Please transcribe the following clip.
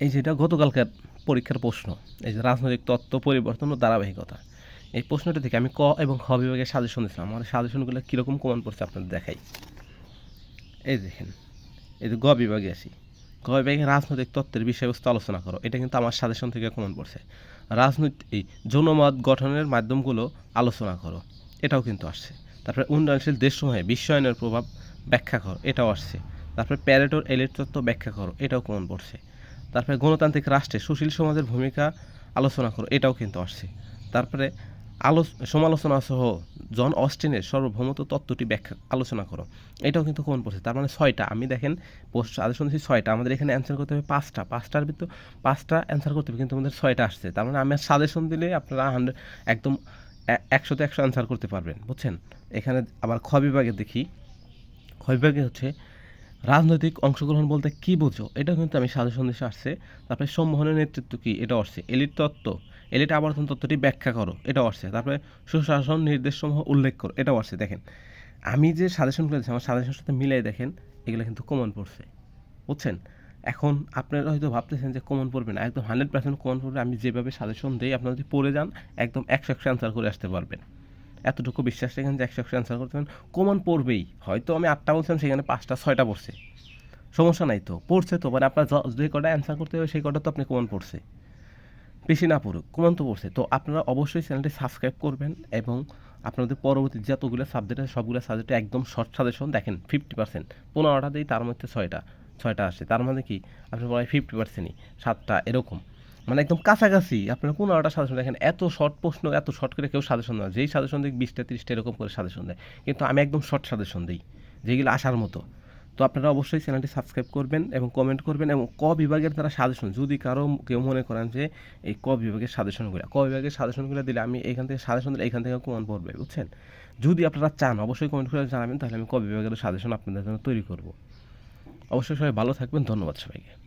এই যেটা গতকালকার পরীক্ষার প্রশ্ন, এই যে রাজনৈতিক তত্ত্ব পরিবর্তন ও ধারাবাহিকতা। এই প্রশ্নটা থেকে আমি ক এবং খ বিভাগের সাজেশন দিয়েছিলাম আমার সাজেশনগুলো কীরকম কমান পড়ছে আপনাদের দেখাই। এই দেখেন, এই যে গ বিভাগে আসি। গ বিভাগে রাজনৈতিক তত্ত্বের বিষয়বস্তু আলোচনা করো। এটা কিন্তু আমার সাজেশন থেকে কমন পড়ছে রাজনৈতিক, এই জনমত গঠনের মাধ্যমগুলো আলোচনা করো। এটাও কিন্তু আসছে। তারপরে উন্নয়নশীল দেশসমূহে বিশ্বায়নের প্রভাব ব্যাখ্যা করো। এটাও আসছে। তারপরে প্যারেটোর এলিট তত্ত্ব ব্যাখ্যা করো। এটাও কমন পড়ছে তারপরে গণতান্ত্রিক রাষ্ট্রে সুশীল সমাজের ভূমিকা আলোচনা করো, এটাও কিন্তু আসছে। তারপরে আলো সমালোচনা সহ জন অস্টিনের সার্বভৌমত্ব তত্ত্বটি ব্যাখ্যা, আলোচনা করো, এটাও কিন্তু কমন পড়ছে তার মানে ছয়টা, আমি দেখেন পোস্ট সাজেশন দিচ্ছি ছয়টা, আমাদের এখানে অ্যান্সার করতে হবে পাঁচটা, পাঁচটার ভিতর, পাঁচটা অ্যান্সার করতে হবে, কিন্তু আমাদের ছয়টা আসছে, তার মানে আমি সাজেশন দিলে আপনারা হান্ড্রেড একদম একশোতে একশো অ্যান্সার করতে পারবেন, বুঝছেন? এখানে আবার খ বিভাগে দেখি, খ বিভাগে হচ্ছে রাজনৈতিক অংশগ্রহণ বলতে কি বোঝো এটা কিন্তু আমি সাজেশন দেশে আসছে। তারপরে সম্মোহনের নেতৃত্ব কি? এটা আসছে। এলিট তত্ত্ব। এলিট আবর্তন তত্ত্বটি ব্যাখ্যা করো। এটাও আসছে। তারপরে সুশাসন নির্দেশসমূহ উল্লেখ করো। এটাও আসছে। দেখেন, আমি যে সাজেশনগুলো দিচ্ছি আমার সাজেশনের সাথে মিলাই দেখেন, এগুলো কিন্তু কমন পড়ছে। বুঝছেন? এখন আপনারা হয়তো ভাবতেছেন যে কমন পড়বে না। একদম হান্ড্রেড পার্সেন্ট কমন পড়বে। আমি যেভাবে সাজেশন দিই, আপনারা যদি পড়ে যান, একদম একশো একশো অ্যান্সার করে আসতে পারবেন। এতটুকু বিশ্বাস রেখেন যে একশো একশো অ্যান্সার করতে পারেন, কমন পড়বেই। হয়তো আমি আটটা বলছিলাম, সেখানে পাঁচটা, ছয়টা পড়ছে। সমস্যা নাই তো, পড়ছে তো মানে আপনার যে কটা অ্যান্সার করতে হবে, সেই কটা তো আপনি কমন পড়ছে। বেশি না পড়ুক, কমন তো পড়ছে। তো আপনারা অবশ্যই চ্যানেলটি সাবস্ক্রাইব করবেন এবং আপনাদের পরবর্তী যতগুলো সাবজেক্ট আছে, সবগুলো সাবজেক্টে একদম শর্ট সাজেশন দেখেন ফিফটি পার্সেন্ট পনেরোটা দিই, তার মধ্যে ছয়টা ছয়টা আসে। তার মধ্যে কি? আপনি প্রায় ফিফটি পার্সেন্টই সাতটা, এরকম। মানে একদম কাছাকাছি। আপনার কোনো একটা সাজেশন দেখেন, এত শর্ট প্রশ্ন, এত শর্ট করে কেউ সাজেশন দেয় যেই সাজেশন দিই বিশটা, তিরিশটা এরকম করে সাজেশন দেয়। কিন্তু আমি একদম শর্ট সাজেশন দিই, যেগুলো আসার মতো। তো আপনারা অবশ্যই চ্যানেলটি সাবস্ক্রাইব করবেন এবং কমেন্ট করবেন এবং ক বিভাগের তারা সাজেশন যদি কারও কেউ মনে করেন যে এই ক বিভাগের সাজেশনগুলো ক বিভাগের সাজেশনগুলো দিলে আমি এখান থেকে সাজেশন দিলে এখান থেকে কমান পড়বে, বুঝছেন? যদি আপনারা চান, অবশ্যই কমেন্ট করে জানাবেন, তাহলে আমি ক বিভাগের সাজেশন আপনাদের জন্য তৈরি করব। অবশ্যই সবাই ভালো থাকবেন, ধন্যবাদ সবাইকে।